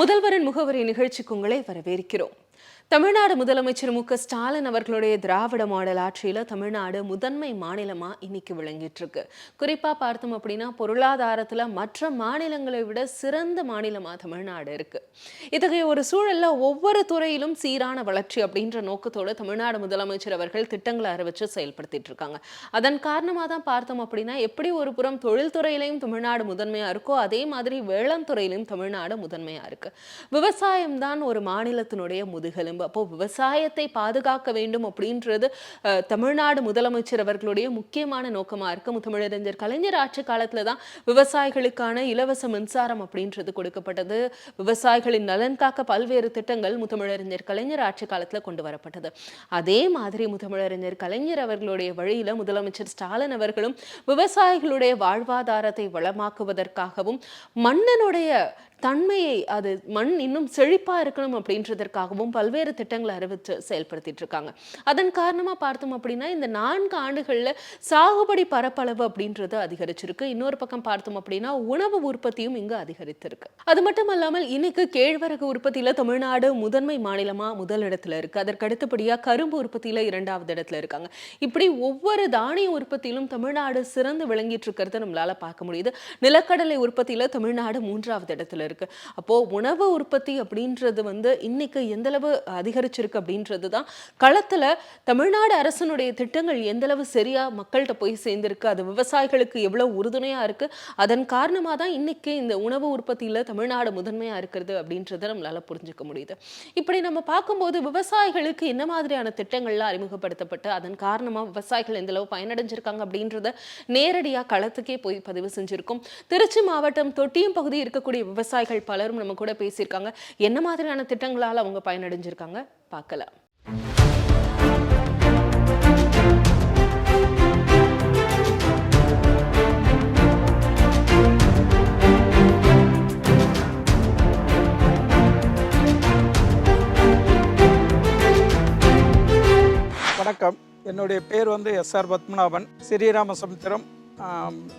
முதல்வரின் முகவரி நிகழ்ச்சிக்கு உங்களை வரவேற்கிறோம். தமிழ்நாடு முதலமைச்சர் மு க ஸ்டாலின் அவர்களுடைய திராவிட மாடல் ஆட்சியில தமிழ்நாடு முதன்மை மாநிலமா இன்னைக்கு விளங்கிட்டு இருக்கு குறிப்பா பார்த்தோம் அப்படின்னா பொருளாதாரத்துல மற்ற மாநிலங்களை விட சிறந்த மாநிலமா தமிழ்நாடு இருக்கு. இத்தகைய ஒரு சூழல்ல ஒவ்வொரு துறையிலும் சீரான வளர்ச்சி அப்படின்ற நோக்கத்தோட தமிழ்நாடு முதலமைச்சர் அவர்கள் திட்டங்களை அறிவிச்சு செயல்படுத்திட்டு இருக்காங்க அதன் காரணமாக தான் பார்த்தோம் அப்படின்னா எப்படி ஒரு புறம் தொழில்துறையிலையும் தமிழ்நாடு முதன்மையா இருக்கோ அதே மாதிரி வேளாண் துறையிலும் தமிழ்நாடு முதன்மையா இருக்கு. விவசாயம் தான் ஒரு மாநிலத்தினுடைய முதுகெலும்பு. அப்போ விவசாயத்தை பாதுகாக்க வேண்டும் அப்படின்றது தமிழ்நாடு முதலமைச்சர் அவர்களுடைய முக்கியமான நோக்கமா இருக்கும் தமிழறிஞர் கலைஞர் ஆட்சி காலத்துல தான் விவசாயிகளுக்கான இலவச மின்சாரம் அப்படின்றது கொடுக்கப்பட்டது. விவசாயிகளின் நலன் காக்க பல்வேறு திட்டங்கள் முத்தமிழறிஞர் கலைஞர் ஆட்சி காலத்துல கொண்டு வரப்பட்டது. அதே மாதிரி முத்தமிழறிஞர் கலைஞர் அவர்களுடைய வழியில முதலமைச்சர் ஸ்டாலின் அவர்களும் விவசாயிகளுடைய வாழ்வாதாரத்தை வளமாக்குவதற்காகவும் மன்னனுடைய தன்மையை அது மண் இன்னும் செழிப்பாக இருக்கணும் அப்படின்றதற்காகவும் பல்வேறு திட்டங்களை அறிவித்து செயல்படுத்திட்டு இருக்காங்க. அதன் காரணமாக பார்த்தோம் அப்படின்னா இந்த நான்கு ஆண்டுகளில் சாகுபடி பரப்பளவு அப்படின்றது அதிகரிச்சிருக்கு. இன்னொரு பக்கம் பார்த்தோம் அப்படின்னா உணவு உற்பத்தியும் இங்கு அதிகரித்திருக்கு. அது மட்டும் அல்லாமல் இன்னைக்கு கேழ்வரகு உற்பத்தியில் தமிழ்நாடு முதன்மை மாநிலமாக முதல் இடத்துல இருக்கு. அதற்கு அடுத்தபடியாக கரும்பு உற்பத்தியில் இரண்டாவது இடத்துல இருக்காங்க. இப்படி ஒவ்வொரு தானிய உற்பத்தியிலும் தமிழ்நாடு சிறந்து விளங்கிட்டு இருக்கிறத நம்மளால பார்க்க முடியுது. நிலக்கடலை உற்பத்தியில் தமிழ்நாடு மூன்றாவது இடத்துல இருக்குது அப்போது உணவு உற்பத்தி அப்படின்றது வந்து இன்னைக்கு எந்தளவு அதிகரிச்சிருக்கு அப்படின்றது தான் களத்தில் தமிழ்நாடு அரசனுடைய திட்டங்கள் எந்தளவு சரியாக மக்கள்கிட்ட போய் சேர்ந்திருக்கு அது விவசாயிகளுக்கு எவ்வளோ உறுதுணையாக இருக்குது அதன் காரணமாக தான் இன்னைக்கு இந்த உணவு உற்பத்தியில் தமிழ்நாடு முதன்மையாக இருக்கிறது அப்படின்றத நம்மளால் புரிஞ்சுக்க முடியுது. இப்படி நம்ம பார்க்கும்போது விவசாயிகளுக்கு என்ன மாதிரியான திட்டங்கள்லாம் அறிமுகப்படுத்தப்பட்டு அதன் காரணமாக விவசாயிகள் எந்தளவு பயனடைஞ்சிருக்காங்க அப்படின்றத நேரடியாக களத்துக்கே போய் பதிவு செஞ்சுருக்கோம். திருச்சி மாவட்டம் தொட்டியம் பகுதி இருக்கக்கூடிய விவசாய விவசாயிகள் பலரும் நம்ம கூட பேசியிருக்காங்க. என்ன மாதிரியான திட்டங்களால் அவங்க பயனடைஞ்சிருக்காங்க? பார்க்கலாம். வணக்கம். என்னுடைய பேர் வந்து எஸ் ஆர் பத்மநாபன். ஸ்ரீராமசமுத்திரம்.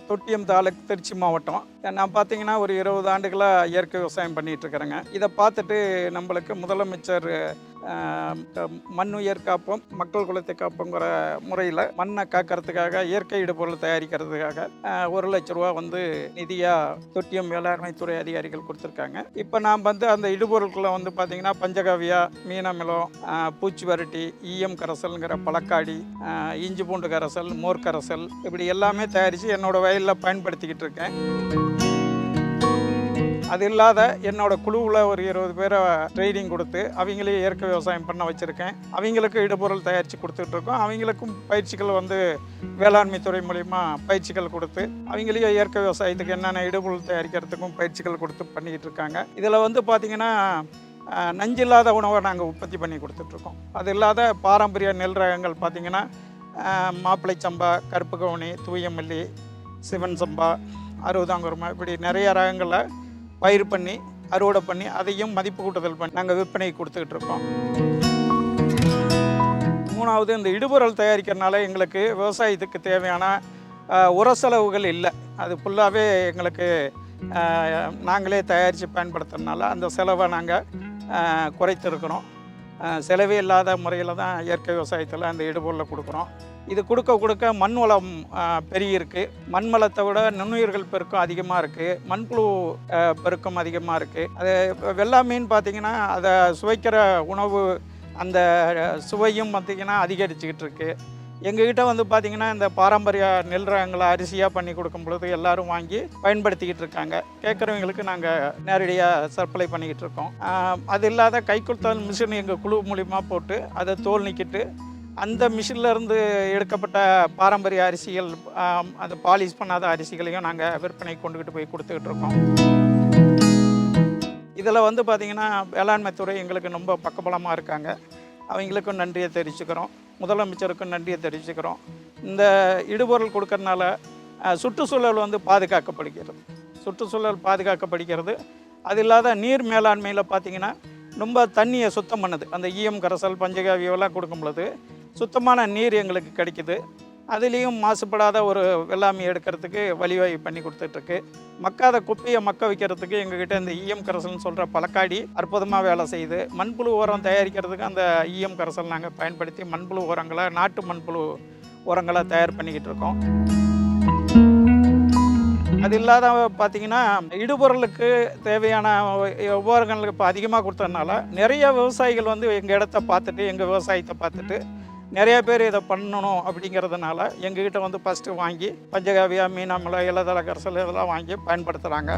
தொட்டியம் தாலுக் திருச்சி மாவட்டம். நான் பார்த்தீங்கன்னா ஒரு இருபது ஆண்டுகளாக இயற்கை விவசாயம் பண்ணிகிட்ருக்கிறேங்க இதை பார்த்துட்டு நம்மளுக்கு முதலமைச்சர் மண் உயர் காப்போம் மக்கள் குலத்தை காப்போங்கிற முறையில் மண்ணை காக்கிறதுக்காக இயற்கை இடுபொருள் தயாரிக்கிறதுக்காக ஒரு லட்ச ரூபா வந்து நிதியாக தொட்டியம் வேளாண்மைத்துறை அதிகாரிகள் கொடுத்துருக்காங்க. இப்போ நான் வந்து அந்த இடுபொருட்களை வந்து பார்த்திங்கன்னா பஞ்சகவ்யா மீனமிலம் பூச்சி வரட்டி ஈயம் கரைசல்ங்கிற பழக்காடி இஞ்சி பூண்டு கரைசல் மோர் கரைசல் இப்படி எல்லாமே தயாரித்து என்னோடய வயலில் பயன்படுத்திக்கிட்டு இருக்கேன். அது இல்லாத என்னோட குழுவில் ஒரு இருபது பேரை ட்ரைனிங் கொடுத்து அவங்களே இயற்கை விவசாயம் பண்ண வச்சுருக்கேன். அவங்களுக்கு இடுபொருள் தயாரித்து கொடுத்துட்டு இருக்கோம். அவங்களுக்கும் பயிற்சிகள் வந்து வேளாண்மை துறை மூலிமா பயிற்சிகள் கொடுத்து அவங்களையும் இயற்கை விவசாயத்துக்கு என்னென்ன இடுபொருள் தயாரிக்கிறதுக்கும் பயிற்சிகள் கொடுத்து பண்ணிக்கிட்டு இருக்காங்க. இதில் வந்து பார்த்திங்கன்னா அஹ், நஞ்சில்லாத உணவை நாங்கள் உற்பத்தி பண்ணி கொடுத்துட்ருக்கோம் அது இல்லாத பாரம்பரிய நெல் ரகங்கள் பார்த்திங்கன்னா அஹ், மாப்பிளை சம்பா கருப்பு கவுனி தூயமல்லி சிவன் சம்பா அறுபதாங்குருமா இப்படி நிறைய ரகங்களை பயிர் பண்ணி அறுவடை பண்ணி அதையும் மதிப்பு கூட்டுதல் பண்ணி நாங்கள் விற்பனை கொடுத்துக்கிட்டு இருக்கோம். மூணாவது இந்த இடுபொருள் தயாரிக்கிறனால எங்களுக்கு விவசாயத்துக்கு தேவையான உர செலவுகள் இல்லை. அது ஃபுல்லாகவே எங்களுக்கு நாங்களே தயாரித்து பயன்படுத்துறதுனால அந்த செலவை நாங்கள் குறைத்திருக்கிறோம். செலவே இல்லாத முறையில் தான் இயற்கை விவசாயத்தில் அந்த இடுபொருளை கொடுக்குறோம். இது கொடுக்க கொடுக்க மண் வளம் பெருகியிருக்கு. மண் வளத்தை விட நுண்ணுயிர்கள் பெருக்கம் அதிகமாக இருக்குது மண்புழு பெருக்கம் அதிகமாக இருக்குது அது வெள்ளா மீன் பார்த்திங்கன்னா அதை சுவைக்கிற உணவு அந்த சுவையும் பார்த்திங்கன்னா அதிகரிச்சுக்கிட்டு இருக்கு. எங்ககிட்ட வந்து பார்த்திங்கன்னா இந்த பாரம்பரிய நெல் ரகங்களை அரிசியாக பண்ணி கொடுக்கும் பொழுது எல்லோரும் வாங்கி பயன்படுத்திக்கிட்டு இருக்காங்க. கேட்குறவங்களுக்கு நாங்கள் நேரடியாக சப்ளை பண்ணிக்கிட்டு இருக்கோம். அது இல்லாத கைக்குத்தல் மிஷின் எங்கள் குழு மூலிமா போட்டு அதை தோல் நீக்கிட்டு அந்த மிஷின்ல இருந்து எடுக்கப்பட்ட பாரம்பரிய அரிசிகள் அந்த பாலிஷ் பண்ணாத அரிசிகளையும் நாங்கள் விற்பனை கொண்டுக்கிட்டு போய் கொடுத்துக்கிட்டு இருக்கோம். இதில் வந்து பார்த்திங்கன்னா வேளாண்மை துறை எங்களுக்கு ரொம்ப பக்கபலமாக இருக்காங்க. அவங்களுக்கும் நன்றியை தெரிவிச்சுக்கிறோம். முதலமைச்சருக்கும் நன்றியை தெரிவிச்சுக்கிறோம். இந்த இடுபொருள் கொடுக்கறனால சுற்றுச்சூழல் வந்து பாதுகாக்கப்படுகிறது. சுற்றுச்சூழல் பாதுகாக்கப்படுகிறது. அது இல்லாத நீர் மேலாண்மையில் பார்த்திங்கன்னா ரொம்ப தண்ணியை சுத்தம் பண்ணுது. அந்த ஈயம் கரைசல் பஞ்சகாவியெல்லாம் கொடுக்கும் பொழுது சுத்தமான நீர் எங்களுக்கு கிடைக்குது. அதுலேயும் மாசுபடாத ஒரு வெள்ளாமை எடுக்கிறதுக்கு வழிவகை பண்ணி கொடுத்துட்ருக்கு. மக்காத குப்பையை மக்க வைக்கிறதுக்கு எங்ககிட்ட இந்த ஈயம் கரைசல்னு சொல்கிற பழக்காடி அற்புதமாக வேலை செய்யுது. மண்புழு உரம் தயாரிக்கிறதுக்கு அந்த ஈயம் கரைசல் நாங்கள் பயன்படுத்தி மண்புழு உரங்களை நாட்டு மண்புழு உரங்களை தயார் பண்ணிக்கிட்டு இருக்கோம். அது இல்லாத பார்த்தீங்கன்னா இடுபொருளுக்கு தேவையான உபகரணங்களுக்கு இப்போ அதிகமாக கொடுத்ததுனால நிறைய விவசாயிகள் வந்து எங்கள் இடத்த பார்த்துட்டு எங்கள் விவசாயத்தை பார்த்துட்டு நிறைய பேர் இதை பண்ணணும் அப்படிங்கிறதுனால எங்ககிட்ட வந்து ஃபஸ்ட்டு வாங்கி பஞ்சகாவியா மீனாமலை இலதள கரசல் இதெல்லாம் வாங்கி பயன்படுத்துகிறாங்க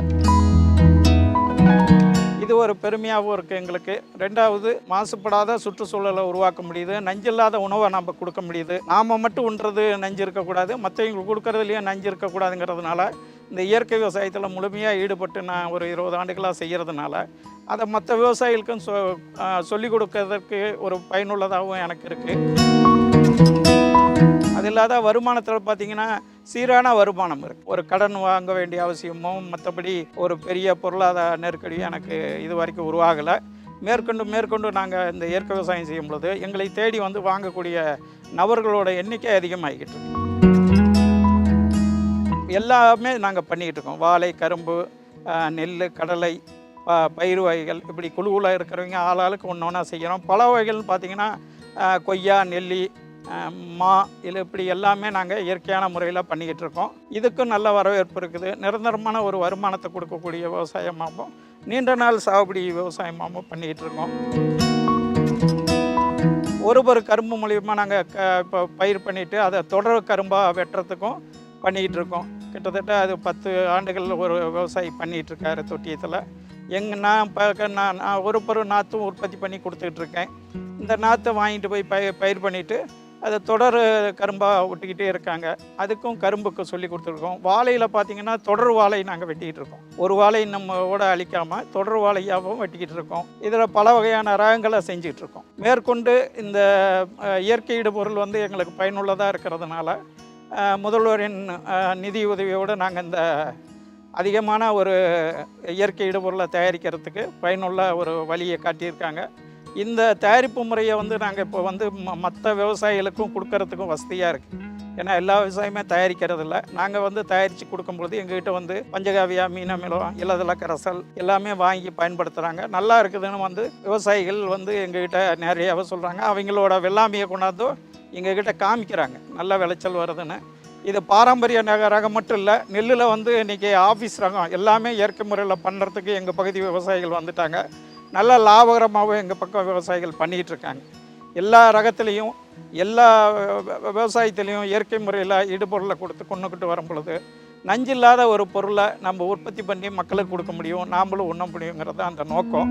இது ஒரு பெருமையாகவும் இருக்குது எங்களுக்கு. ரெண்டாவது மாசுபடாத சுற்றுச்சூழலை உருவாக்க முடியுது. நஞ்சில்லாத உணவை நம்ம கொடுக்க முடியுது. நாம் மட்டும் உண்றது நஞ்சு இருக்கக்கூடாது. மற்றவங்களுக்கு கொடுக்கறதுலையும் நஞ்சு இருக்கக்கூடாதுங்கிறதுனால இந்த இயற்கை விவசாயத்தில் முழுமையாக ஈடுபட்டு நான் ஒரு இருபது ஆண்டுகளாக செய்கிறதுனால அதை மற்ற விவசாயிகளுக்கும் சொ சொல்லிக் கொடுக்கறதுக்கு ஒரு பயனுள்ளதாகவும் எனக்கு இருக்குது அது இல்லாத வருமானத்தில் பார்த்தீங்கன்னா சீரான வருமானம் இருக்குது ஒரு கடன் வாங்க வேண்டிய அவசியமும் மற்றபடி ஒரு பெரிய பொருளாதார நெருக்கடியும் எனக்கு இது வரைக்கும் உருவாகலை. மேற்கொண்டு மேற்கொண்டு நாங்கள் இந்த இயற்கை விவசாயம் செய்யும் பொழுது எங்களை தேடி வந்து வாங்கக்கூடிய நபர்களோட எண்ணிக்கை அதிகமாகிக்கிட்டு இருக்கு. எல்லாமே நாங்கள் பண்ணிக்கிட்டு இருக்கோம். வாழை கரும்பு நெல் கடலை பயிர் வகைகள். இப்படி குழுவில் இருக்கிறவங்க ஆளாளுக்கு ஒன்று ஒன்றா செய்கிறோம் பல வகைகள்னு பார்த்திங்கன்னா கொய்யா நெல்லி மா இது இப்படி எல்லாமே நாங்கள் இயற்கையான முறையில் பண்ணிக்கிட்டு இருக்கோம். இதுக்கும் நல்ல வரவேற்பு இருக்குது. நிரந்தரமான ஒரு வருமானத்தை கொடுக்கக்கூடிய விவசாயமாகவும் நீண்ட நாள் சாகுபடி விவசாயமாகவும் பண்ணிக்கிட்டு இருக்கோம். ஒரு ஒரு கரும்பு மூலியமாக நாங்கள் க இப்போ பயிர் பண்ணிவிட்டு அதை தொடர் கரும்பாக வெட்டுறதுக்கும் பண்ணிக்கிட்டு இருக்கோம் கிட்டத்தட்ட அது பத்து ஆண்டுகள் ஒரு விவசாயி பண்ணிகிட்டு இருக்காரு தொட்டியத்தில். எங் நான் இப்போ நான் நான் ஒரு பொருள் நாற்றும் உற்பத்தி பண்ணி கொடுத்துக்கிட்டு இருக்கேன் இந்த நாற்றை வாங்கிட்டு போய் பயிர் பயிர் பண்ணிவிட்டு அதை தொடர் கரும்பாக விட்டுக்கிட்டே இருக்காங்க. அதுக்கும் கரும்புக்கு சொல்லி கொடுத்துருக்கோம். வாழையில் பார்த்தீங்கன்னா தொடர் வாழை நாங்கள் வெட்டிக்கிட்டு இருக்கோம் ஒரு வாழை நம்மோட அழிக்காமல் தொடர் வாழையாகவும் வெட்டிக்கிட்டு இருக்கோம் இதில் பல வகையான ரகங்களை செஞ்சுக்கிட்டு இருக்கோம் மேற்கொண்டு இந்த இயற்கையீடு பொருள் வந்து எங்களுக்கு பயனுள்ளதாக இருக்கிறதுனால முதல்வரின் நிதி உதவியோடு நாங்கள் இந்த அதிகமான ஒரு இயற்கை இடுபொருளை தயாரிக்கிறதுக்கு பயனுள்ள ஒரு வழியை காட்டியிருக்காங்க. இந்த தயாரிப்பு முறையை வந்து நாங்கள் இப்போ வந்து மற்ற விவசாயிகளுக்கும் கொடுக்கறதுக்கும் வசதியாக இருக்குது ஏன்னா எல்லா விவசாயமே தயாரிக்கிறதில்ல. நாங்கள் வந்து தயாரித்து கொடுக்கும்பொழுது எங்ககிட்ட வந்து பஞ்சகாவியா மீனமிலம் இலதல ரசல் எல்லாமே வாங்கி பயன்படுத்துகிறாங்க நல்லா இருக்குதுன்னு வந்து விவசாயிகள் வந்து எங்ககிட்ட நிறையாவே சொல்கிறாங்க அவங்களோட வெள்ளாமையை கொண்டாந்து எங்ககிட்ட காமிக்கிறாங்க. நல்ல விளைச்சல் வருதுன்னு. இது பாரம்பரிய நக ரகம் மட்டும் இல்லை நெல்லில் வந்து இன்றைக்கி ஆஃபீஸ் ரகம் எல்லாமே இயற்கை முறையில் பண்ணுறதுக்கு எங்கள் பகுதி விவசாயிகள் வந்துட்டாங்க. நல்ல லாபகரமாகவும் எங்கள் பக்கம் விவசாயிகள் பண்ணிக்கிட்டு இருக்காங்க. எல்லா ரகத்துலேயும் எல்லா விவசாயத்துலேயும் இயற்கை முறையில் இடுபொருளை கொடுத்து கொண்டுக்கிட்டு வரும் பொழுது நஞ்சில்லாத ஒரு பொருளை நம்ம உற்பத்தி பண்ணி மக்களுக்கு கொடுக்க முடியும் நாமளும் உண்ண முடியுங்கிறது தான் அந்த நோக்கம்.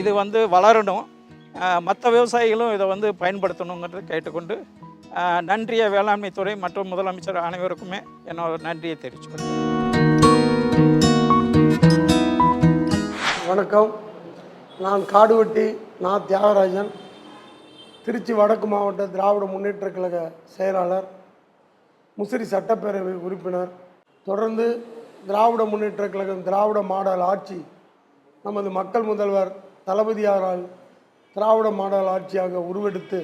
இது வந்து வளரணும். மற்ற விவசாயிகளும் இதை வந்து பயன்படுத்தணுங்கிறது கேட்டுக்கொண்டு நன்றிய வேளாண்மை துறை மற்றும் முதலமைச்சர் அனைவருக்குமே என்னோட நன்றியை தெரிவிச்சுக்கிறேன் வணக்கம். நான் காடுவெட்டி நான் தியாகராஜன். திருச்சி வடக்கு மாவட்ட திராவிட முன்னேற்றக் கழக செயலாளர் முசிறி சட்டப்பேரவை உறுப்பினர். தொடர்ந்து திராவிட முன்னேற்றக் கழகம் திராவிட மாடல் ஆட்சி நமது மக்கள் முதல்வர் தளபதியாரால் திராவிட மாடல் ஆட்சியாக உருவெடுத்து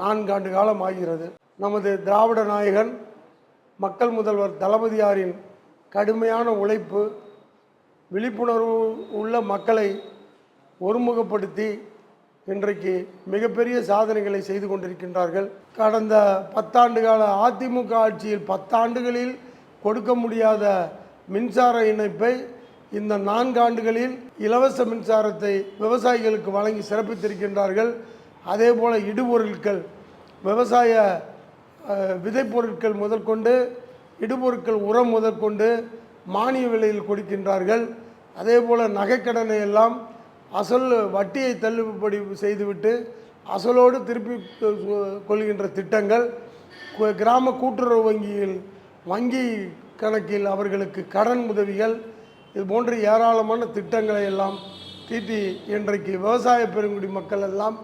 நான்காண்டு காலம் ஆகிறது. நமது திராவிட நாயகன் மக்கள் முதல்வர் தளபதியாரின் கடுமையான உழைப்பு விழிப்புணர்வு உள்ள மக்களை ஒருமுகப்படுத்தி இன்றைக்கு மிகப்பெரிய சாதனைகளை செய்து கொண்டிருக்கின்றார்கள். கடந்த பத்தாண்டு கால அதிமுக ஆட்சியில் பத்தாண்டுகளில் கொடுக்க முடியாத மின்சார இணைப்பை இந்த நான்காண்டுகளில் இலவச மின்சாரத்தை விவசாயிகளுக்கு வழங்கி சிறப்பித்திருக்கின்றார்கள். அதே போல் இடுபொருட்கள் விவசாய விதைப்பொருட்கள் முதற்கொண்டு இடுபொருட்கள் உரம் முதற்கொண்டு மானிய விலையில் கொடுக்கின்றார்கள். அதே போல் நகைக்கடனை எல்லாம் அசல் வட்டியை தள்ளுபடி செய்துவிட்டு அசலோடு திருப்பி கொ- கொள்கின்ற திட்டங்கள் கிராம கூட்டுறவு வங்கியில் வங்கி கணக்கில் அவர்களுக்கு கடன் உதவிகள் இது போன்ற ஏராளமான திட்டங்களை எல்லாம் தீட்டி இன்றைக்கு விவசாய பெருங்குடி மக்கள் எல்லாம்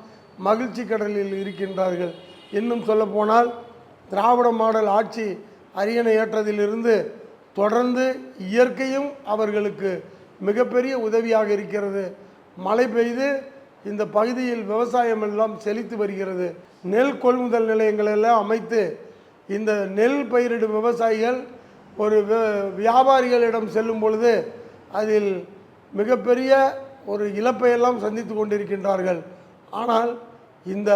மகிழ்ச்சி கடலில் இருக்கின்றார்கள். இன்னும் சொல்லப்போனால் திராவிட மாடல் ஆட்சி அரியணை ஏற்றதிலிருந்து தொடர்ந்து இயற்கையும் அவர்களுக்கு மிகப்பெரிய உதவியாக இருக்கிறது. மழை பெய்து இந்த பகுதியில் விவசாயம் எல்லாம் செழித்து வருகிறது. நெல் கொள்முதல் நிலையங்கள் எல்லாம் அமைத்து இந்த நெல் பயிரிடும் விவசாயிகள் ஒரு வியாபாரிகளிடம் செல்லும் பொழுது அதில் மிகப்பெரிய ஒரு இழப்பையெல்லாம் சந்தித்து கொண்டிருக்கின்றார்கள். ஆனால் இந்த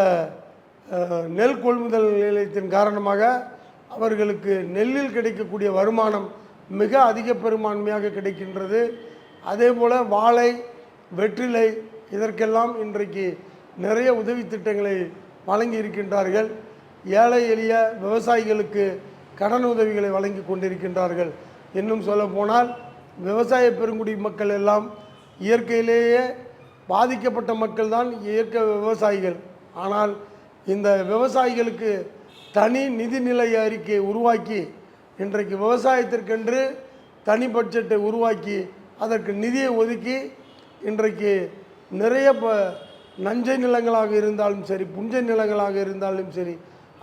நெல் கொள்முதல் நிலையத்தின் காரணமாக அவர்களுக்கு நெல்லில் கிடைக்கக்கூடிய வருமானம் மிக அதிக பெரும்பான்மையாக கிடைக்கின்றது. அதே போல் வாழை வெற்றிலை இதற்கெல்லாம் இன்றைக்கு நிறைய உதவி திட்டங்களை வழங்கி இருக்கின்றார்கள் ஏழை எளிய விவசாயிகளுக்கு கடன் உதவிகளை வழங்கி கொண்டிருக்கின்றார்கள். இன்னும் சொல்ல போனால் விவசாய பெருங்குடி மக்கள் எல்லாம் இயற்கையிலேயே பாதிக்கப்பட்ட மக்கள் தான் இயற்கை விவசாயிகள். ஆனால் இந்த விவசாயிகளுக்கு தனி நிதிநிலை அறிக்கையை உருவாக்கி இன்றைக்கு விவசாயத்திற்கென்று தனி பட்ஜெட்டை உருவாக்கி அதற்கு நிதியை ஒதுக்கி இன்றைக்கு நிறைய ப நஞ்சை நிலங்களாக இருந்தாலும் சரி புஞ்சை நிலங்களாக இருந்தாலும் சரி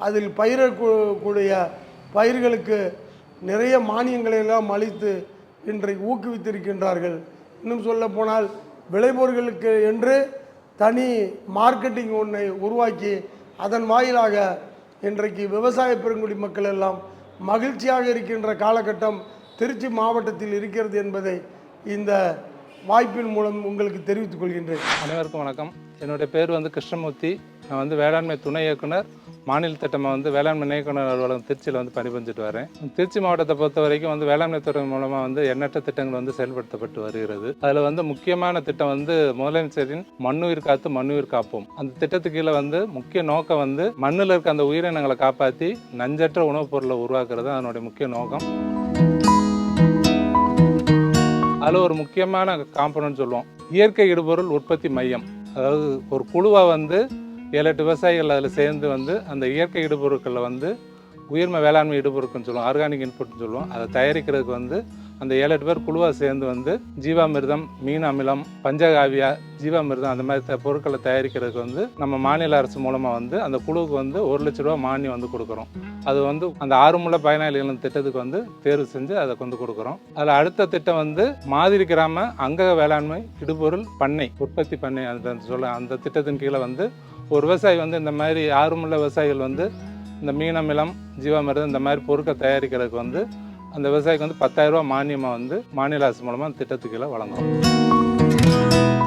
அதில் பயிரக்கூடிய பயிர்களுக்கு நிறைய மானியங்களை எல்லாம் அளித்து இன்றைக்கு ஊக்குவித்திருக்கின்றார்கள். இன்னும் சொல்ல போனால் விளைபொருட்களுக்கு என்று தனி மார்க்கெட்டிங் ஒன்றை உருவாக்கி அதன் வாயிலாக இன்றைக்கு விவசாய பெருங்குடி மக்கள் எல்லாம் மகிழ்ச்சியாக இருக்கின்ற காலகட்டம் திருச்சி மாவட்டத்தில் இருக்கிறது என்பதை இந்த வாய்ப்பின் மூலம் உங்களுக்கு தெரிவித்துக் கொள்கின்றேன். அனைவருக்கும் வணக்கம். என்னுடைய பேர் வந்து கிருஷ்ணமூர்த்தி. நான் வந்து வேளாண்மை துணை இயக்குனர். மாநில திட்டமாக வந்து வேளாண்மை இயக்குனர் அலுவலகம் திருச்சியில் வந்து பணிபுரிஞ்சிட்டு வரேன். திருச்சி மாவட்டத்தை பொறுத்த வரைக்கும் வந்து வேளாண்மை துறை மூலமாக வந்து எண்ணற்ற திட்டங்கள் வந்து செயல்படுத்தப்பட்டு வருகிறது. அதில் வந்து முக்கியமான திட்டம் வந்து முதலமைச்சரின் மண்ணுயிர் காத்து மண்ணுயிர் காப்போம். அந்த திட்டத்துக்கு கீழே வந்து முக்கிய நோக்கம் வந்து மண்ணில் இருக்க அந்த உயிரினங்களை காப்பாற்றி நஞ்சற்ற உணவுப் பொருளை உருவாக்குறது அதனுடைய முக்கிய நோக்கம். அதில் ஒரு முக்கியமான காம்பனன்ட் சொல்லுவோம். இயற்கை இடுபொருள் உற்பத்தி மையம். அதாவது ஒரு குழுவாக வந்து ஏழு எட்டு விவசாயிகள் அதில் சேர்ந்து வந்து அந்த இயற்கை இடுபொருட்களை வந்து உயிர்ம வேளாண்மை இடுபொருட்கள்னு சொல்லுவோம். ஆர்கானிக் இன்புட்னு சொல்லுவோம். அதை தயாரிக்கிறதுக்கு வந்து அந்த ஏழு எட்டு பேர் குழுவாக சேர்ந்து வந்து ஜீவாமிர்தம் மீன் அமிலம் பஞ்சகாவியா ஜீவாமிர்தம் அந்த மாதிரி த- பொருட்களை தயாரிக்கிறதுக்கு வந்து நம்ம மாநில அரசு மூலமாக வந்து அந்த குழுவுக்கு வந்து ஒரு லட்ச ரூபா மானியம் வந்து கொடுக்குறோம். அது வந்து அந்த ஆறுமுள்ள பயனாளிகளின் திட்டத்துக்கு வந்து தேர்வு செஞ்சு அதை கொண்டு கொடுக்குறோம். அதில் அடுத்த திட்டம் வந்து மாதிரி கிராம அங்க வேளாண்மை இடுபொருள் பண்ணை உற்பத்தி பண்ணை அந்த சொல்ல அந்த திட்டத்தின் கீழே வந்து ஒரு விவசாயி வந்து இந்த மாதிரி ஆர்வமுள்ள விவசாயிகள் வந்து இந்த மீனமிலம் ஜீவாமிர்தம் இந்த மாதிரி பொருட்கள் தயாரிக்கிறதுக்கு வந்து அந்த விவசாயிக்கு வந்து பத்தாயிரரூபா மானியமாக வந்து மாநில அரசு மூலமாக அந்த திட்டத்துக்கு கீழே வழங்குறோம்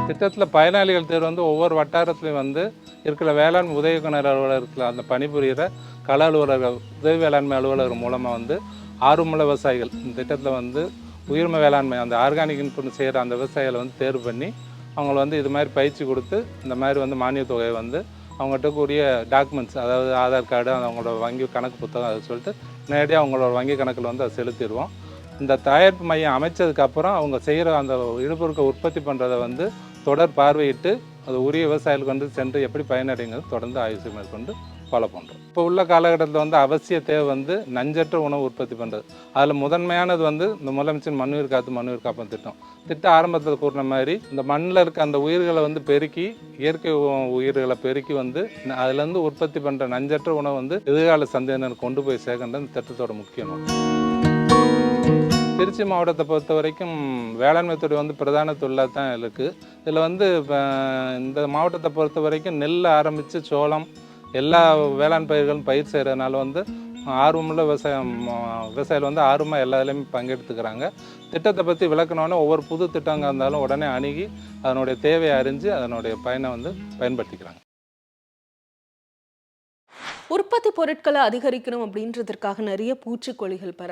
திட்டத்தில் பயனாளிகள் தேர்வு வந்து ஒவ்வொரு வட்டாரத்துலையும் வந்து இருக்கிற வேளாண் உதவி இயக்குனர் அலுவலகத்தில் அந்த பணிபுரிகிற கள அலுவலர்கள் உதவி வேளாண்மை அலுவலர் மூலமாக வந்து ஆர்வமுள்ள விவசாயிகள் இந்த திட்டத்தில் வந்து உயிர்ம வேளாண்மை அந்த ஆர்கானிக் இன்புட் செய்கிற அந்த விவசாயிகளை வந்து தேர்வு பண்ணி அவங்கள வந்து இது மாதிரி பயிற்சி கொடுத்து இந்த மாதிரி வந்து மானிய தொகையை வந்து அவங்ககிட்ட கூடிய டாக்குமெண்ட்ஸ் அதாவது ஆதார் கார்டு அவங்களோட வங்கி கணக்கு புத்தகம் அதை சொல்லிட்டு நேரடியாக அவங்களோட வங்கி கணக்கில் வந்து அதை செலுத்திடுவோம். இந்த தயாரிப்பு மையம் அமைச்சதுக்கப்புறம் அவங்க செய்கிற அந்த இடுபொருட்கள் உற்பத்தி பண்ணுறதை வந்து தொடர் பார்வையிட்டு அது உரிய விவசாயிகளுக்கு வந்து சென்று எப்படி பயனடைங்கிறது தொடர்ந்து ஆய்வு மேற்கொண்டு ஃபாலோ பண்ணுறோம் இப்போ உள்ள காலகட்டத்தில் வந்து அவசிய தேவை வந்து நஞ்சற்ற உணவு உற்பத்தி பண்ணுறது அதில் முதன்மையானது வந்து இந்த முதலமைச்சர் மண்ணுயிர் காத்து மண்ணுயிர் காப்போம் திட்டம். திட்டம் ஆரம்பத்தில் கூறின மாதிரி இந்த மண்ணில் இருக்க அந்த உயிர்களை வந்து பெருக்கி இயற்கை உ- உயிர்களை பெருக்கி வந்து அதுலேருந்து உற்பத்தி பண்ணுற நஞ்சற்ற உணவு வந்து எதிர்கால சந்தேகம் கொண்டு போய் சேர்க்கின்ற இந்த திட்டத்தோட முக்கிய நோக்கம் திருச்சி மாவட்டத்தை பொறுத்த வரைக்கும் வேளாண்மை துறை வந்து பிரதான தொழிலாக தான் இருக்குது இதில் வந்து இந்த மாவட்டத்தை பொறுத்த வரைக்கும் நெல் ஆரம்பித்து சோளம் எல்லா வேளாண் பயிர்களும் பயிர் செய்கிறதுனால வந்து ஆர்வமுள்ள விவசாயம் விவசாயிகள் வந்து ஆர்வமாக எல்லா இதுலேயுமே பங்கெடுத்துக்கிறாங்க. திட்டத்தை பற்றி விளக்கணுன்னே ஒவ்வொரு புது திட்டங்க இருந்தாலும் உடனே அணுகி அதனுடைய தேவையை அறிஞ்சு அதனுடைய பயனை வந்து பயன்படுத்திக்கிறாங்க. உற்பத்தி பொருட்களை அதிகரிக்கணும் அப்படின்றதற்காக நிறைய பூச்சிக்கொல்லிகள் பர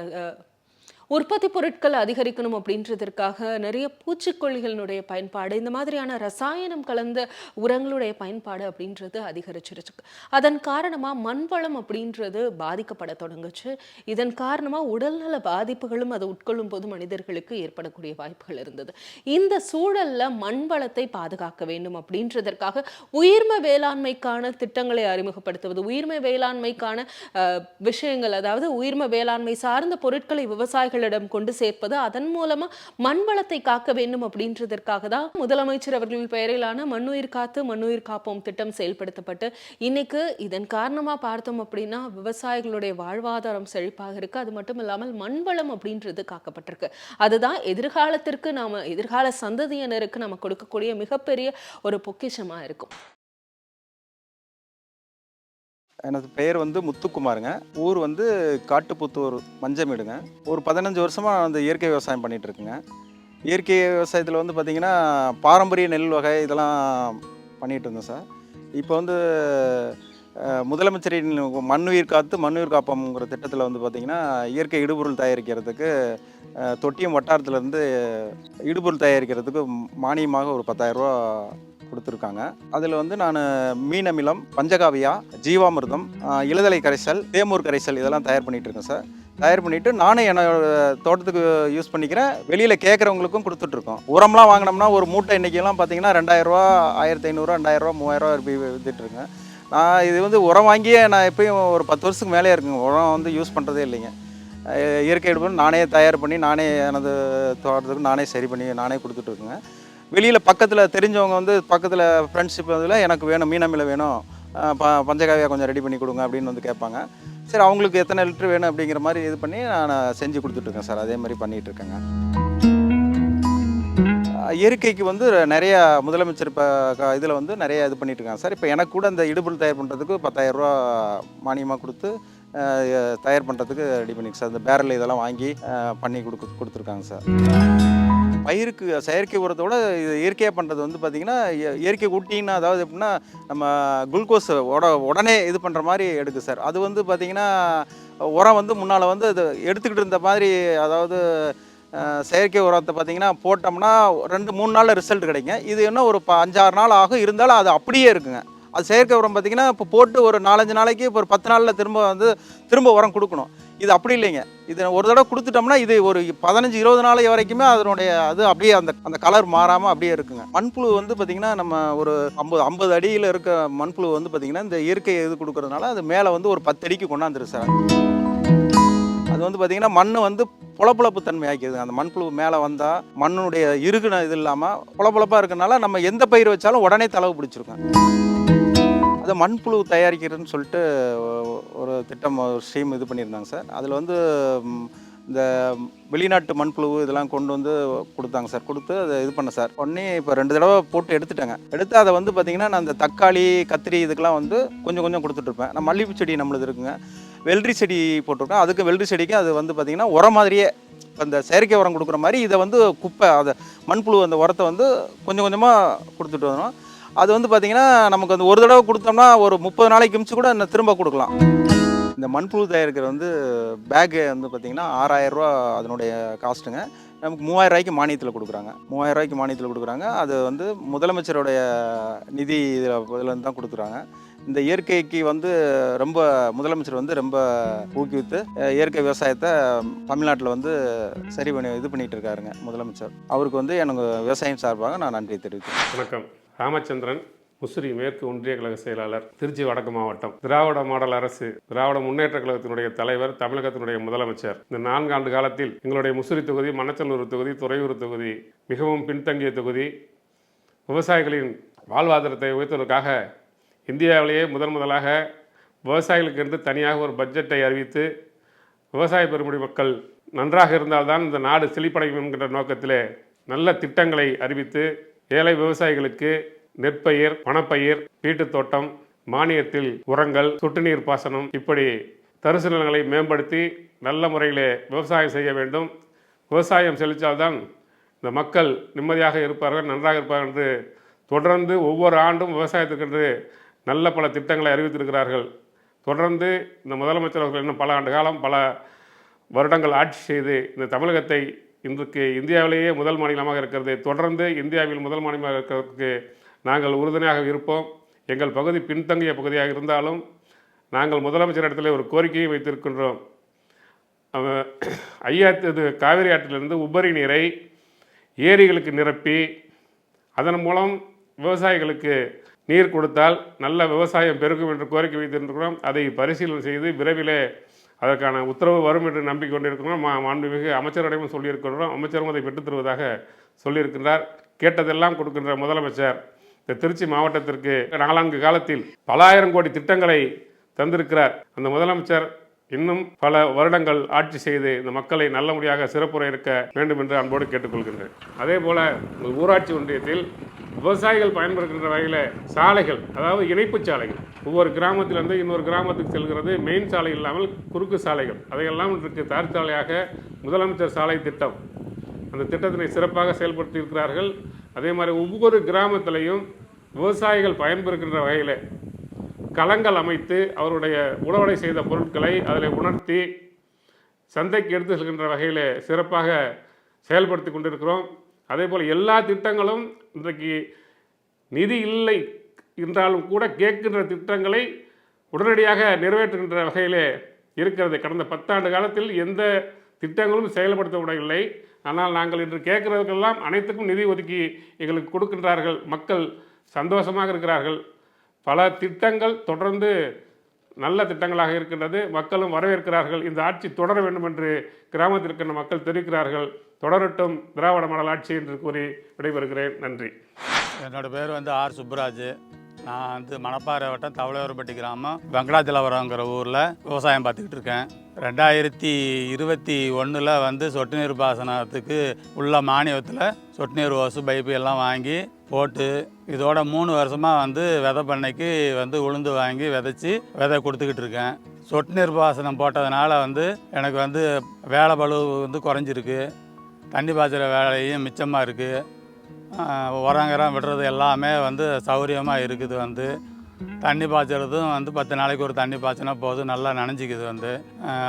உற்பத்தி பொருட்கள் அதிகரிக்கணும் அப்படின்றதற்காக நிறைய பூச்சிக்கொல்லிகளினுடைய பயன்பாடு இந்த மாதிரியான ரசாயனம் கலந்த உரங்களுடைய பயன்பாடு அப்படின்றது அதிகரிச்சிருச்சு. அதன் காரணமா மண்வளம் அப்படின்றது பாதிக்கப்பட தொடங்குச்சு. இதன் காரணமா உடல்நல பாதிப்புகளும் அதை உட்கொள்ளும் போது மனிதர்களுக்கு ஏற்படக்கூடிய வாய்ப்புகள் இருந்தது. இந்த சூழல்ல மண் வளத்தை பாதுகாக்க வேண்டும் அப்படின்றதற்காக உயிர்ம வேளாண்மைக்கான திட்டங்களை அறிமுகப்படுத்துவது உயிர்ம வேளாண்மைக்கான அஹ், விஷயங்கள் அதாவது உயிர்ம வேளாண்மை சார்ந்த பொருட்களை விவசாயிகள் விவசாயிகளிடம் கொண்டு சேர்ப்பது அதன் மூலமா மண் வளத்தை காக்க வேண்டும் அப்படின்றதற்காக தான் முதலமைச்சர் அவர்களின் பெயரிலான மண்ணுயிர் காத்து மண்ணுயிர் காப்போம் திட்டம் செயல்படுத்தப்பட்டு இன்னைக்கு இதன் காரணமா பார்த்தோம் அப்படின்னா விவசாயிகளுடைய வாழ்வாதாரம் செழிப்பாக இருக்கு. அது மட்டும் இல்லாமல் மண் வளம் அப்படின்றது காக்கப்பட்டிருக்கு. அதுதான் எதிர்காலத்திற்கு நாம எதிர்கால சந்ததியினருக்கு நம்ம கொடுக்கக்கூடிய மிகப்பெரிய ஒரு பொக்கிஷமா இருக்கும். எனது பெயர் வந்து முத்துக்குமாருங்க. ஊர் வந்து காட்டுப்புத்தூர் மஞ்சமேடுங்க. ஒரு பதினஞ்சு வருஷமாக அந்த இயற்கை விவசாயம் பண்ணிகிட்டு இருக்குங்க இயற்கை விவசாயத்தில் வந்து பார்த்திங்கன்னா பாரம்பரிய நெல் வகை இதெல்லாம் பண்ணிகிட்டு இருந்தோம் சார். இப்போ வந்து முதலமைச்சரின் மண்ணுயிர் காத்து மண்ணுயிர் காப்பம்ங்கிற திட்டத்தில் வந்து பார்த்திங்கன்னா இயற்கை இடுபொருள் தயாரிக்கிறதுக்கு தொட்டியம் வட்டாரத்துலேருந்து இடுபொருள் தயாரிக்கிறதுக்கு மானியமாக ஒரு பத்தாயிரரூபா கொடுத்துருக்காங்க. அதில் வந்து நான் மீன் அமிலம் பஞ்சகாவியா ஜீவாமிர்தம் இளதலை கரைசல் தேமூர் கரைசல் இதெல்லாம் தயார் பண்ணிகிட்ருக்கேன் இருக்கேன் சார். தயார் பண்ணிவிட்டு நானே என்னோட தோட்டத்துக்கு யூஸ் பண்ணிக்கிறேன். வெளியில் கேட்குறவங்களுக்கும் கொடுத்துட்ருக்கோம். உரம்லாம் வாங்கினோம்னா ஒரு மூட்டை இன்றைக்கெல்லாம் பார்த்தீங்கன்னா ரெண்டாயிரரூவா ஆயிரத்தி ஐநூறுரூவா ரெண்டாயிரரூவா மூவாயிரரூவா விற்றுட்டுருங்க நான் இது வந்து உரம் வாங்கியே நான் எப்பயும் ஒரு பத்து வருஷத்துக்கு மேலே இருக்குங்க. உரம் வந்து யூஸ் பண்ணுறதே இல்லைங்க. இயற்கை எடுப்பு நானே தயார் பண்ணி நானே எனது தோட்டத்துக்கு நானே சரி பண்ணி நானே கொடுத்துட்ருக்குங்க. வெளியில் பக்கத்தில் தெரிஞ்சவங்க வந்து பக்கத்தில் ஃப்ரெண்ட்ஷிப் இதில் எனக்கு வேணும் மீனமில வேணும் ப பஞ்சகாவியாக கொஞ்சம் ரெடி பண்ணி கொடுங்க அப்படின்னு வந்து கேட்பாங்க. சரி அவங்களுக்கு எத்தனை லிட்டர் வேணும் அப்படிங்கிற மாதிரி இது பண்ணி நான் செஞ்சு கொடுத்துட்ருக்கேன் சார். அதே மாதிரி பண்ணிகிட்ருக்கேங்க இயற்கைக்கு வந்து நிறையா முதலமைச்சர் இப்போ இதில் வந்து நிறைய இது பண்ணிகிட்ருக்காங்க சார். இப்போ எனக்கு கூட இந்த இடுபொருள் தயார் பண்ணுறதுக்கு பத்தாயிரரூவா மானியமாக கொடுத்து தயார் பண்ணுறதுக்கு ரெடி பண்ணிக்கு சார். இந்த பேரல் இதெல்லாம் வாங்கி பண்ணி கொடுக்கு கொடுத்துருக்காங்க சார். பயிருக்கு செயற்கை உரத்தோட இது இயற்கையாக பண்ணுறது வந்து பார்த்திங்கன்னா இயற்கை ஊட்டின்னா அதாவது எப்படின்னா நம்ம குளுக்கோஸ் உட உடனே இது பண்ணுற மாதிரி எடுக்கு சார். அது வந்து பார்த்திங்கன்னா உரம் வந்து முன்னால் வந்து அது எடுத்துக்கிட்டு இருந்த மாதிரி அதாவது செயற்கை உரத்தை பார்த்திங்கன்னா போட்டோம்னா ரெண்டு மூணு நாளில் ரிசல்ட் கிடைக்கும் இது என்ன ஒரு ப அஞ்சாறு நாள் ஆகும். இருந்தாலும் அது அப்படியே இருக்குங்க. அது செயற்கை உரம் பார்த்திங்கன்னா இப்போ போட்டு ஒரு நாலஞ்சு நாளைக்கு இப்போ ஒரு பத்து நாளில் திரும்ப வந்து திரும்ப உரம் கொடுக்கணும். இது அப்படி இல்லைங்க. இது ஒரு தடவை கொடுத்துட்டோம்னா இது ஒரு பதினஞ்சு இருபது நாள் வரைக்குமே அதனுடைய அது அப்படியே அந்த அந்த கலர் மாறாமல் அப்படியே இருக்குங்க. மண்புழு வந்து பார்த்திங்கன்னா நம்ம ஒரு ஐம்பது ஐம்பது அடியில் இருக்க மண்புழு வந்து பார்த்திங்கன்னா இந்த இயற்கை இது கொடுக்கறதுனால அது மேலே வந்து ஒரு பத்து அடிக்கு கொண்டாந்துரு சார். அது வந்து பார்த்திங்கன்னா மண் வந்து புலப்புழப்பு தன்மை ஆக்கிடுது அந்த மண்புழு மேலே வந்தால் மண்ணுடைய இருகுன இது இல்லாமல் புலப்புழப்பாக இருக்கனால நம்ம எந்த பயிர் வச்சாலும் உடனே தளவு பிடிச்சிருக்கோம். அது மண்புழு தயாரிக்கிறதுன்னு சொல்லிட்டு ஒரு திட்டம் ஒரு ஸ்ட்ரீம் இது பண்ணியிருந்தாங்க சார். அதில் வந்து இந்த வெளிநாட்டு மண்புழு இதெல்லாம் கொண்டு வந்து கொடுத்தாங்க சார். கொடுத்து அதை இது பண்ண சார். பண்ணி இப்போ ரெண்டு தடவை போட்டு எடுத்துட்டேங்க. எடுத்து அதை வந்து பார்த்திங்கன்னா நான் இந்த தக்காளி கத்திரி இதுக்கெல்லாம் வந்து கொஞ்சம் கொஞ்சம் கொடுத்துட்ருப்பேன் நான் மல்லிகைப்பூ செடி நம்மளுது இருக்குங்க. வெள்ளரி செடி போட்டிருக்கேன் அதுக்கு வெள்ளரி செடிக்கு அது வந்து பார்த்திங்கன்னா உரம் மாதிரியே அந்த செயற்கை உரம் கொடுக்குற மாதிரி இதை வந்து குப்பை அதை மண்புழு அந்த உரத்தை வந்து கொஞ்சம் கொஞ்சமாக கொடுத்துட்டு வரணும் அது வந்து பார்த்திங்கன்னா நமக்கு வந்து ஒரு தடவை கொடுத்தோம்னா ஒரு முப்பது நாளைக்கு கிமிச்சு கூட திரும்ப கொடுக்கலாம். இந்த மண்புழு தயாரிக்கிற வந்து பேக்கு வந்து பார்த்திங்கன்னா ஆறாயிரரூவா அதனுடைய காஸ்ட்டுங்க நமக்கு மூவாயிரம் ரூபாய்க்கு மானியத்தில் கொடுக்குறாங்க. மூவாயிரம் ரூபாய்க்கு மானியத்தில் கொடுக்குறாங்க. அது வந்து முதலமைச்சருடைய நிதி இதில் இதில் தான் கொடுக்குறாங்க. இந்த இயற்கைக்கு வந்து ரொம்ப முதலமைச்சர் வந்து ரொம்ப ஊக்குவித்து இயற்கை விவசாயத்தை தமிழ்நாட்டில் வந்து சரி பண்ணி இது பண்ணிகிட்டு இருக்காருங்க முதலமைச்சர். அவருக்கு வந்து எனக்கு விவசாயம் சார்பாக நான் நன்றி தெரிவிக்கிறேன். வணக்கம். ராமச்சந்திரன் முசிறி மேற்கு ஒன்றிய கழக செயலாளர் திருச்சி வடக்கு மாவட்டம். திராவிட மாடல் அரசு திராவிட முன்னேற்ற கழகத்தினுடைய தலைவர் தமிழகத்தினுடைய முதலமைச்சர். இந்த நான்காண்டு காலத்தில் எங்களுடைய முசிறி தொகுதி மணச்சல்லூர் தொகுதி துறையூர் தொகுதி மிகவும் பின்தங்கிய தொகுதி விவசாயிகளின் வாழ்வாதாரத்தை உயர்த்துவதற்காக இந்தியாவிலேயே முதன் முதலாக விவசாயிகளுக்கு என்று தனியாக ஒரு பட்ஜெட்டை அறிவித்து விவசாய பெருமுடி மக்கள் நன்றாக இருந்தால்தான் இந்த நாடு செழிப்படையும் என்கின்ற நோக்கத்திலே நல்ல திட்டங்களை அறிவித்து ஏழை விவசாயிகளுக்கு நெற்பயிர் பணப்பயிர் வீட்டுத் தோட்டம் மானியத்தில் உரங்கள் சொட்டு நீர் பாசனம் இப்படி தரிசு நிலங்களை மேம்படுத்தி நல்ல முறையிலே விவசாயம் செய்ய வேண்டும். விவசாயம் செழித்தால்தான் இந்த மக்கள் நிம்மதியாக இருப்பார்கள் நன்றாக இருப்பார்கள் என்று தொடர்ந்து ஒவ்வொரு ஆண்டும் விவசாயத்துக்கென்று நல்ல பல திட்டங்களை அறிவித்திருக்கிறார்கள். தொடர்ந்து இந்த முதலமைச்சர் அவர்கள் இன்னும் பல ஆண்டு காலம் பல வருடங்கள் ஆட்சி செய்து இந்த தமிழகத்தை இன்றைக்கு இந்தியாவிலேயே முதல் மாநிலமாக இருக்கிறது. தொடர்ந்து இந்தியாவில் முதல் மாநிலமாக இருக்கிறதுக்கு நாங்கள் உறுதுணையாக இருப்போம். எங்கள் பகுதி பின்தங்கிய பகுதியாக இருந்தாலும் நாங்கள் முதலமைச்சர் இடத்துல ஒரு கோரிக்கையை வைத்திருக்கின்றோம். ஐயா இது காவிரி ஆற்றிலிருந்து உபரி நீரை ஏரிகளுக்கு நிரப்பி அதன் மூலம் விவசாயிகளுக்கு நீர் கொடுத்தால் நல்ல விவசாயம் பெருகும் என்று கோரிக்கை வைத்திருக்கிறோம். அதை பரிசீலனை செய்து விரைவிலே அதற்கான உத்தரவு வரும் என்று நம்பிக்கொண்டிருக்கிறோம். மா மாண்புமிகு அமைச்சரிடமும் சொல்லியிருக்கிறோம். அமைச்சரும் அதை பெற்றுத் தருவதாக சொல்லியிருக்கின்றார். கேட்டதெல்லாம் கொடுக்கின்ற முதலமைச்சர் இந்த திருச்சி மாவட்டத்திற்கு நான்கு காலத்தில் பல ஆயிரம் கோடி திட்டங்களை தந்திருக்கிறார். அந்த முதலமைச்சர் இன்னும் பல வருடங்கள் ஆட்சி செய்து இந்த மக்களை நல்லபடியாக சிறப்புரை இருக்க வேண்டும் என்று அன்போடு கேட்டுக்கொள்கின்றேன். அதே போல உங்கள் ஊராட்சி ஒன்றியத்தில் விவசாயிகள் பயன்படுகின்ற வகையில் சாலைகள் அதாவது இணைப்பு சாலைகள் ஒவ்வொரு கிராமத்திலிருந்து இன்னொரு கிராமத்துக்கு செல்கிறது மெயின் சாலை இல்லாமல் குறுக்கு சாலைகள். அதையெல்லாம் இன்றைக்கு தார் சாலையாக முதலமைச்சர் சாலை திட்டம். அந்த திட்டத்தினை சிறப்பாக செயல்படுத்தி இருக்கிறார்கள் அதே மாதிரி ஒவ்வொரு கிராமத்திலையும் விவசாயிகள் பயன்பெறுகின்ற வகையில் களங்கள் அமைத்து அவருடைய உழவடை செய்த பொருட்களை அதில் உணர்த்தி சந்தைக்கு எடுத்து செல்கின்ற வகையில் சிறப்பாக செயல்படுத்தி கொண்டிருக்கிறோம். அதே போல் எல்லா திட்டங்களும் இன்றைக்கு நிதி இல்லை என்றாலும் கூட கேட்கின்ற திட்டங்களை உடனடியாக நிறைவேற்றுகின்ற வகையிலே இருக்கிறது. கடந்த பத்தாண்டு காலத்தில் எந்த திட்டங்களும் செயல்படுத்தப்படவில்லை. ஆனால் நாங்கள் இன்று கேட்கிறதுக்கெல்லாம் அனைத்துக்கும் நிதி ஒதுக்கி எங்களுக்கு கொடுக்கின்றார்கள். மக்கள் சந்தோஷமாக இருக்கிறார்கள். பல திட்டங்கள் தொடர்ந்து நல்ல திட்டங்களாக இருக்கின்றது. மக்களும் வரவேற்கிறார்கள். இந்த ஆட்சி தொடர வேண்டும் என்று கிராமத்தில் இருக்கின்ற மக்கள் தெரிவிக்கிறார்கள். தொடரட்டும் திராவிட மாடல் ஆட்சி என்று கூறி விடைபெறுகிறேன். நன்றி. என்னோடய பேர் வந்து ஆர். சுப்புராஜ். நான் வந்து மணப்பாறை வட்டம் தவளையூர்பட்டி கிராமம் வெங்கடாச்சலவரங்கிற ஊரில் விவசாயம் பார்த்துக்கிட்டு இருக்கேன். ரெண்டாயிரத்தி இருபத்தி ஒன்றில் வந்து சொட்டு நீர் பாசனத்துக்கு உள்ள மானியத்தில் சொட்டு நீர் ஓசு பைப்பு எல்லாம் வாங்கி போட்டு இதோட மூணு வருஷமாக வந்து விதை பண்ணைக்கு வந்து உளுந்து வாங்கி விதைச்சி விதை கொடுத்துக்கிட்டு இருக்கேன். சொட்டு நீர் பாசனம் போட்டதுனால வந்து எனக்கு வந்து வேலை பளு வந்து குறைஞ்சிருக்கு. தண்ணி பாய்ச்சுற வேலையும் மிச்சமாக இருக்குது உரங்கரம் விடுறது எல்லாமே வந்து சௌகரியமாக இருக்குது வந்து. தண்ணி பாய்ச்சறதும் வந்து பத்து நாளைக்கு ஒரு தண்ணி பாய்ச்சினா போதும் நல்லா நனைஞ்சிக்குது வந்து.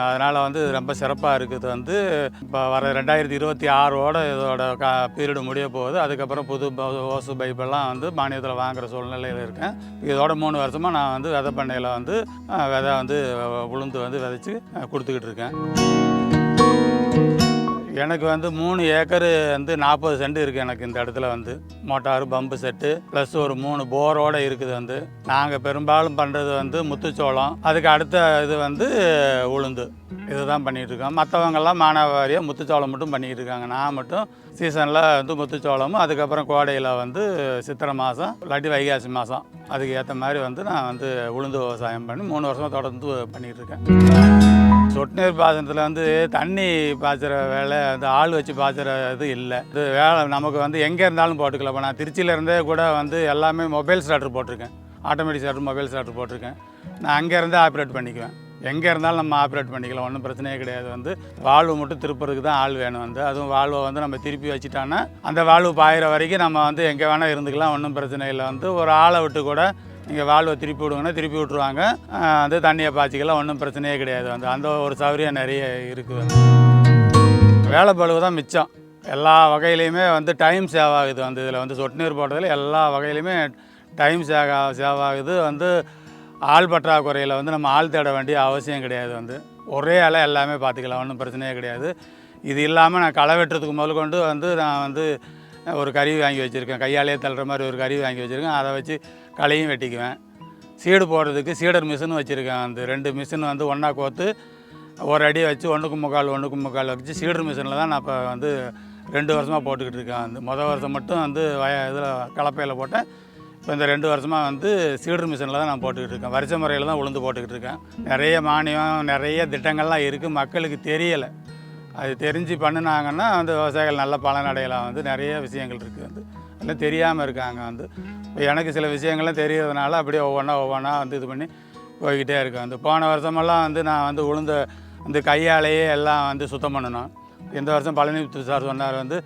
அதனால் வந்து ரொம்ப சிறப்பாக இருக்குது வந்து. இப்போ வர ரெண்டாயிரத்தி இருபத்தி ஆறோட இதோட கா பீரியடு முடிய போகுது. அதுக்கப்புறம் புது ஓசு பைப்பெல்லாம் வந்து மானியத்தில் வாங்குற சூழ்நிலையில் இருக்கேன். இதோட மூணு வருஷமாக நான் வந்து விதை பண்ணையில் வந்து விதை வந்து உளுந்து வந்து விதைச்சி கொடுத்துக்கிட்டு இருக்கேன். எனக்கு வந்து மூணு ஏக்கரு வந்து நாற்பது சென்ட் இருக்குது எனக்கு இந்த இடத்துல வந்து. மோட்டார் பம்பு செட்டு ப்ளஸ் ஒரு மூணு போரோட இருக்குது வந்து. நாங்கள் பெரும்பாலும் பண்ணுறது வந்து முத்துச்சோளம். அதுக்கு அடுத்த இது வந்து உளுந்து. இதுதான் பண்ணிகிட்டு இருக்கோம். மற்றவங்கெல்லாம் மானாவாரியாக முத்துச்சோளம் மட்டும் பண்ணிக்கிட்டு இருக்காங்க. நான் மட்டும் சீசனில் வந்து முத்துச்சோளமும் அதுக்கப்புறம் கோடையில் வந்து சித்திரை மாதம் இல்லாட்டி வைகாசி மாதம் அதுக்கு ஏற்ற மாதிரி வந்து நான் வந்து உளுந்து விவசாயம் பண்ணி மூணு வருஷமாக தொடர்ந்து பண்ணிகிட்டு இருக்கேன். சொட்டு நீர் பாசனத்தில் வந்து தண்ணி பாய்ச்சுற வேலை அந்த ஆள் வச்சு பாய்ச்சுற இது இல்லை. இது வேலை நமக்கு வந்து எங்கே இருந்தாலும் போட்டுக்கலாம். இப்போ நான் திருச்சியிலேருந்தே கூட வந்து எல்லாமே மொபைல் ஸ்டார்டர் போட்டிருக்கேன். ஆட்டோமேட்டிக் ஸ்டார்டர் மொபைல் ஸ்டார்டர் போட்டிருக்கேன். நான் அங்கேருந்தே ஆப்ரேட் பண்ணிக்குவேன். எங்கே இருந்தாலும் நம்ம ஆப்ரேட் பண்ணிக்கலாம். ஒன்றும் பிரச்சனையே கிடையாது. வந்து வாழ்வு மட்டும் திருப்புறதுக்கு தான் ஆள் வேணும் வந்து. அதுவும் வால்வை வந்து நம்ம திருப்பி வச்சுட்டோன்னா அந்த வாழ்வு பாயிற வரைக்கும் நம்ம வந்து எங்கே வேணால் இருந்துக்கலாம். ஒன்றும் பிரச்சனை இல்லை. வந்து ஒரு ஆளை விட்டு கூட நீங்கள் வால்வை திருப்பி விடுங்கன்னா திருப்பி விட்ருவாங்க வந்து தண்ணியை பாய்ச்சிக்கலாம். ஒன்றும் பிரச்சனையே கிடையாது வந்து. அந்த ஒரு சௌகரியம் நிறைய இருக்குது வந்து. வேலை பழுவு தான் மிச்சம். எல்லா வகையிலையுமே வந்து டைம் சேவ் ஆகுது வந்து. இதில் வந்து சொட்டு நீர் போடுறதுல எல்லா வகையிலையுமே டைம் சேவ் சேவ் ஆகுது. வந்து ஆள் பற்றாக்குறையில் வந்து நம்ம ஆள் தேட வேண்டிய அவசியம் கிடையாது வந்து. ஒரே ஆளை எல்லாமே பார்த்துக்கலாம் ஒன்றும் பிரச்சனையே கிடையாது. இது இல்லாமல் நான் களை வெட்டுறதுக்கு முதல் கொண்டு வந்து நான் வந்து ஒரு கருவி வாங்கி வச்சுருக்கேன். கையாலேயே தள்ளுற மாதிரி ஒரு கருவி வாங்கி வச்சுருக்கேன். அதை வச்சு களையும் வெட்டிக்குவேன். சீடு போடுறதுக்கு சீடர் மிஷின் வச்சுருக்கேன். வந்து ரெண்டு மிஷின் வந்து ஒன்றா கோர்த்து ஒரு அடி வச்சு ஒன்றுக்கு முக்கால் ஒன்றுக்கு முக்கால் வச்சு சீடர் மிஷினில் தான் நான் இப்போ வந்து ரெண்டு வருஷமாக போட்டுக்கிட்டு இருக்கேன். வந்து மொதல் வருஷம் மட்டும் வந்து வய இதில் கலப்பையில் போட்டேன். இப்போ இந்த ரெண்டு வருஷமாக வந்து சீடர் மிஷினில் தான் நான் போட்டுக்கிட்டு இருக்கேன். வரிசை முறையில் தான் உளுந்து போட்டுக்கிட்டு இருக்கேன். நிறைய மானியம் நிறைய திட்டங்கள்லாம் இருக்குது மக்களுக்கு தெரியலை. அது தெரிஞ்சு பண்ணினாங்கன்னா அந்த விவசாயிகள் நல்ல பலனடையலாம் வந்து நிறைய விஷயங்கள் இருக்குது வந்து. எல்லாம் தெரியாமல் இருக்காங்க வந்து. இப்போ எனக்கு சில விஷயங்கள்லாம் தெரியறதுனால அப்படியே ஒவ்வொன்றா ஒவ்வொன்றா வந்து இது பண்ணி போய்கிட்டே இருக்கேன் வந்து. போன வருஷமெல்லாம் வந்து நான் வந்து உளுந்த வந்து கையாலேயே எல்லாம் வந்து சுத்தம் பண்ணணும் இந்த வருஷம் பழனி சார் சொன்னார் வந்து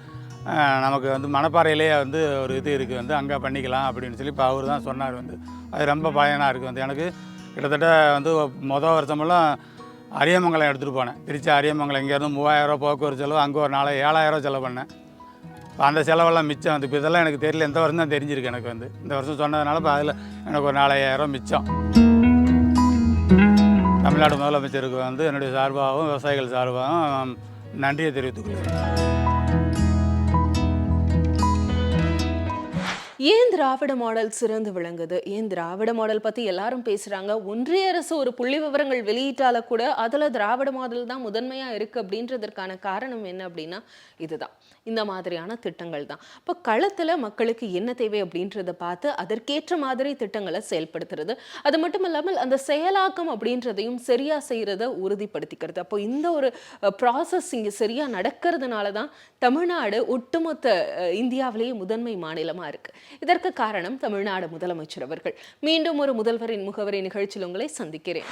நமக்கு வந்து மணப்பாறையிலேயே வந்து ஒரு இது இருக்குது வந்து அங்கே பண்ணிக்கலாம் அப்படின்னு சொல்லி இப்போ அவர் தான் சொன்னார் வந்து. அது ரொம்ப பயனாக இருக்குது வந்து. எனக்கு கிட்டத்தட்ட வந்து மொதல் வருஷமெல்லாம் அரியமங்கலம் எடுத்துகிட்டு போனேன். திருச்சி அரியமங்கலம் இங்கேருந்து மூவாயிரரூவா போக்குவரத்து செலவு அங்கே ஒரு நாளை ஏழாயிரம் செலவு பண்ணேன். இப்போ அந்த செலவெல்லாம் மிச்சம் வந்து. இப்போ இதெல்லாம் எனக்கு தெரியல இந்த வருஷம் தான் தெரிஞ்சிருக்கு எனக்கு வந்து. இந்த வருஷம் சொன்னதுனால இப்போ அதில் எனக்கு ஒரு நாலாயிரம் மிச்சம். தமிழ்நாடு முதலமைச்சருக்கு வந்து என்னுடைய சார்பாகவும் விவசாயிகள் சார்பாகவும் நன்றியை தெரிவித்துக் கொள்கிறேன். ஏன் திராவிட மாடல் சிறந்து விளங்குது? ஏன் திராவிட மாடல் பத்தி எல்லாரும் பேசுறாங்க. ஒன்றிய அரசு ஒரு புள்ளி விவரங்கள் வெளியிட்டால கூட அதுல திராவிட மாடல் தான் முதன்மையா இருக்கு அப்படின்றதற்கான காரணம் என்ன அப்படின்னா இதுதான். இந்த மாதிரியான திட்டங்கள் தான். இப்போ களத்துல மக்களுக்கு என்ன தேவை அப்படின்றத பார்த்து அதற்கேற்ற மாதிரி திட்டங்களை செயல்படுத்துறது. அது மட்டும் இல்லாமல் அந்த செயலாக்கம் அப்படின்றதையும் சரியா செய்கிறத உறுதிப்படுத்திக்கிறது. அப்போ இந்த ஒரு ப்ராசஸ் இங்கே சரியா நடக்கிறதுனால தான் தமிழ்நாடு ஒட்டுமொத்த இந்தியாவிலேயே முதன்மை மாநிலமா இருக்கு. இதற்கு காரணம் தமிழ்நாடு முதலமைச்சர் அவர்கள். மீண்டும் ஒரு முதல்வரின் முகவரி நிகழ்ச்சியில் உங்களை சந்திக்கிறேன்.